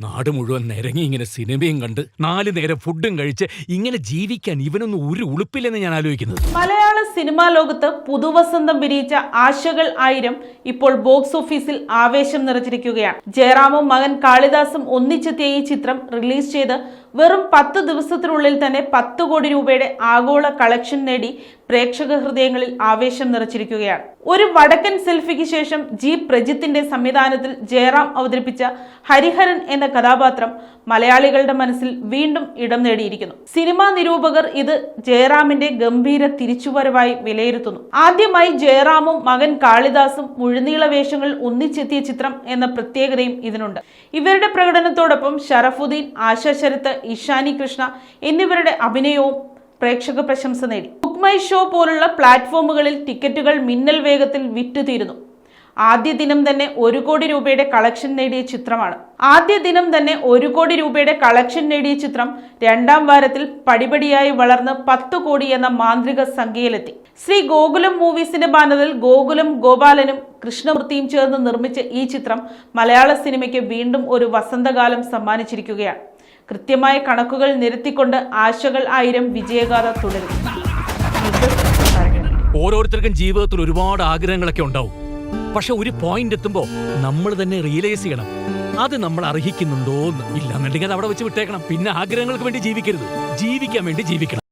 നാട് മുഴുവൻ നിരങ്ങി ഇങ്ങനെ സിനിമയും കണ്ട് നാല് നേരം ഫുഡും കഴിച്ച് ഇങ്ങനെ ജീവിക്കാൻ ഇവനൊന്നും ഒരു ഉളുപ്പില്ലെന്ന് ഞാൻ ആലോചിക്കുന്നത്. മലയാള സിനിമാ ലോകത്ത് പുതുവസന്തം വിരിയിച്ച ആശകൾ ആയിരം ഇപ്പോൾ ബോക്സ് ഓഫീസിൽ ആവേശം നിറച്ചിരിക്കുകയാണ്. ജയറാമും മകൻ കാളിദാസും ഒന്നിച്ചെത്തിയ ഈ ചിത്രം റിലീസ് ചെയ്ത് വെറും പത്ത് ദിവസത്തിനുള്ളിൽ തന്നെ പത്ത് കോടി രൂപയുടെ ആഗോള കളക്ഷൻ നേടി പ്രേക്ഷക ഹൃദയങ്ങളിൽ ആവേശം നിറച്ചിരിക്കുകയാണ്. ഒരു വടക്കൻ സെൽഫിക്ക് ശേഷം ജി പ്രജിത്തിന്റെ സംവിധാനത്തിൽ ജയറാം അവതരിപ്പിച്ച ഹരിഹരൻ എന്ന കഥാപാത്രം മലയാളികളുടെ മനസ്സിൽ വീണ്ടും ഇടം നേടിയിരിക്കുന്നു. സിനിമാ നിരൂപകർ ഇത് ജയറാമിന്റെ ഗംഭീര തിരിച്ചുവരവായി വിലയിരുത്തുന്നു. ആദ്യമായി ജയറാമും മകൻ കാളിദാസും മുഴുനീള വേഷങ്ങളിൽ ഒന്നിച്ചെത്തിയ ചിത്രം എന്ന പ്രത്യേകതയും ഇതിനുണ്ട്. ഇവരുടെ പ്രകടനത്തോടൊപ്പം ഷറഫുദ്ദീൻ ആശ ശരത്ത് ഇഷാനി കൃഷ്ണ എന്നിവരുടെ അഭിനയവും പ്രേക്ഷക പ്രശംസ നേടി. ബുക്ക് മൈ ഷോ പോലുള്ള പ്ലാറ്റ്ഫോമുകളിൽ ടിക്കറ്റുകൾ മിന്നൽ വേഗത്തിൽ വിറ്റുതീരുന്നു. ആദ്യ ദിനം തന്നെ ഒരു കോടി രൂപയുടെ കളക്ഷൻ നേടിയ ചിത്രമാണ്. ആദ്യ ദിനം തന്നെ ഒരു കോടി രൂപയുടെ കളക്ഷൻ നേടിയ ചിത്രം രണ്ടാം വാരത്തിൽ പടിപടിയായി വളർന്ന് പത്ത് കോടി എന്ന മാന്ത്രിക സംഖ്യയിലെത്തി. ശ്രീ ഗോകുലം മൂവീസിന്റെ ബാനറിൽ ഗോകുലം ഗോപാലനും കൃഷ്ണമൂർത്തിയും ചേർന്ന് നിർമ്മിച്ച ഈ ചിത്രം മലയാള സിനിമയ്ക്ക് വീണ്ടും ഒരു വസന്തകാലം സമ്മാനിച്ചിരിക്കുകയാണ്. കൃത്യമായ കണക്കുകൾ നിരത്തിക്കൊണ്ട് ആശകൾ ആയിരം വിജയഗാഥ തുടരും. ഓരോരുത്തർക്കും ജീവിതത്തിൽ ഒരുപാട് ആഗ്രഹങ്ങളൊക്കെ ഉണ്ടാവും. പക്ഷെ ഒരു പോയിന്റ് എത്തുമ്പോ നമ്മൾ തന്നെ റിയലൈസ് ചെയ്യണം. അത് നമ്മൾ അർഹിക്കുന്നുണ്ടോ എന്ന് ഇല്ലാന്നുണ്ടെങ്കിൽ അത് അവിടെ വെച്ച് വിട്ടേക്കണം. പിന്നെ ആഗ്രഹങ്ങൾക്ക് വേണ്ടി ജീവിക്കരുത്. ജീവിക്കാൻ വേണ്ടി ജീവിക്കണം.